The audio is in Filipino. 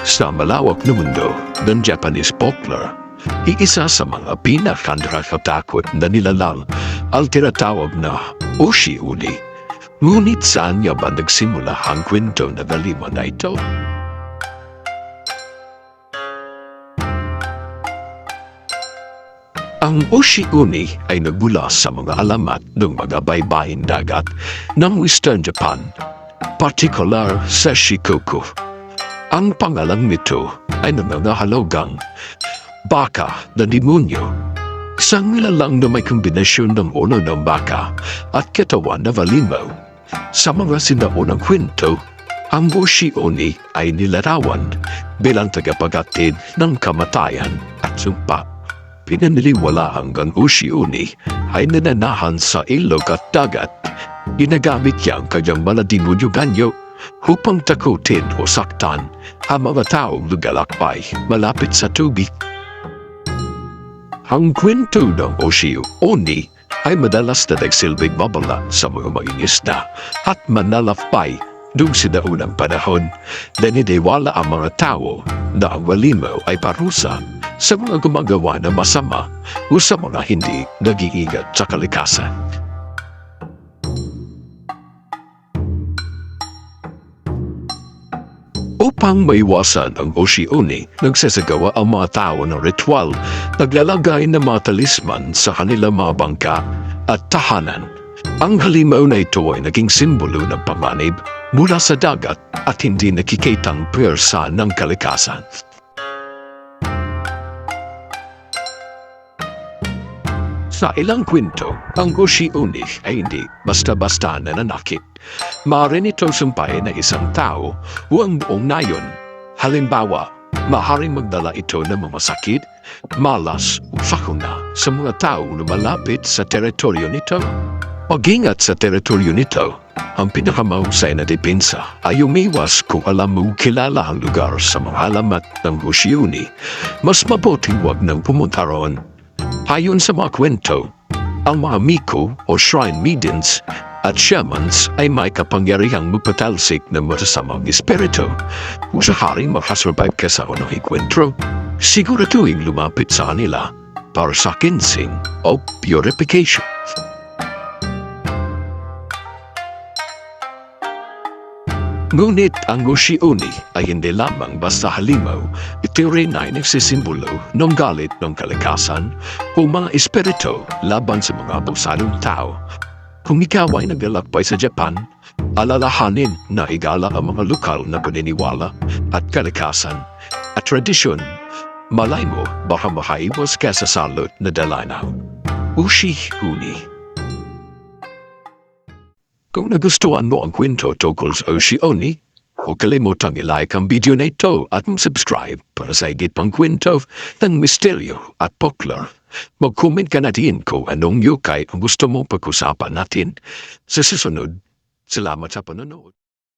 Sa malawak na mundo ng Japanese folklore, iisa sa mga pinakandrakatatakot na nilalang ang tinatawag na Oshi-uni. Ngunit saan niya ba nagsimula ang kwento na dalima na ito? Ang Oshi-uni ay nagmula sa mga alamat ng mga baybayin dagat ng Western Japan, partikular sa Shikoku. Ang pangalang nito ay nangangahalogang baka na demonyo. Isang nilalang na may kombinasyon ng ulo ng baka at katawan na valimaw. Sa mga sinaunang kwento, ang Oshi-uni ay nilarawan bilang tagapagatid ng kamatayan at sumpa. Pinaniliwala hanggang Oshi-uni ay nananahan sa ilog at dagat. Ginagamit niya ang kanyang malademonyo ganyo upang takutin o saktan ang mga taong lugalakbay malapit sa tubig. Ang kwento ng Oshi-uni ay madalas na nagsilbing babala sa mga mangingisda at manlalakbay noong sinaunang panahon na niniwala ang mga tao na ang walimaw ay parusa sa mga gumagawa ng masama o sa mga hindi nag-iingat sa kalikasan. Upang maiwasan ang Oshi-uni, nagsasagawa ang mga tao ng ritual, naglalagay ng mga talisman sa kanilang mga bangka at tahanan. Ang halimaw na ito ay naging simbolo ng pamanib mula sa dagat at hindi nakikitang pwersa ng kalikasan. Sa ilang kwento, ang Oshi-uni ay hindi basta-basta nananakit. Maaari nito sumpay na isang tao o ang buong nayon. Halimbawa, maaaring magdala ito ng mga sakit, malas o sakuna sa mga tao na malapit sa teritoryo nito. Mag-ingat sa teritoryo nito, ang pinakamahusay na depensa ay umiwas kung alam mo kilala ang lugar sa mga alamat ng Oshi-uni. Mas mabuting wag nang pumunta roon Ayon sa mga kwento, ang mga miko o shrine maidens at shamans ay may kapangyarihang mapatalsik ng masasamang espiritu. Kung sakaling makasurvive ka sa unang ikwentro, siguraduhin lumapit sa kanila para sa kinsing o purification. Ngunit ang Oshi-uni ay hindi lamang basta halimaw, ito rin ay nagsisimbolo ng galit ng kalikasan o mga espiritu laban sa mga abusadong tao. Kung ikaw ay naglalakbay sa Japan, alalahanin na igala ang mga lokal na paniniwala at kalikasan at tradisyon. Malay mo baka makaiwas ka sa salot na dalanaw. Oshi-uni kung nagustuhan mo ang kwento tungkol sa Oshi-Oni, huwag kalimutang ilike ang video na ito at mag-subscribe para sa higit pang kwento ng misteryo at folklore. Mag-comment ka na din kung anong yukay ang gusto mong pag-usapan natin sa susunod. Salamat sa panonood.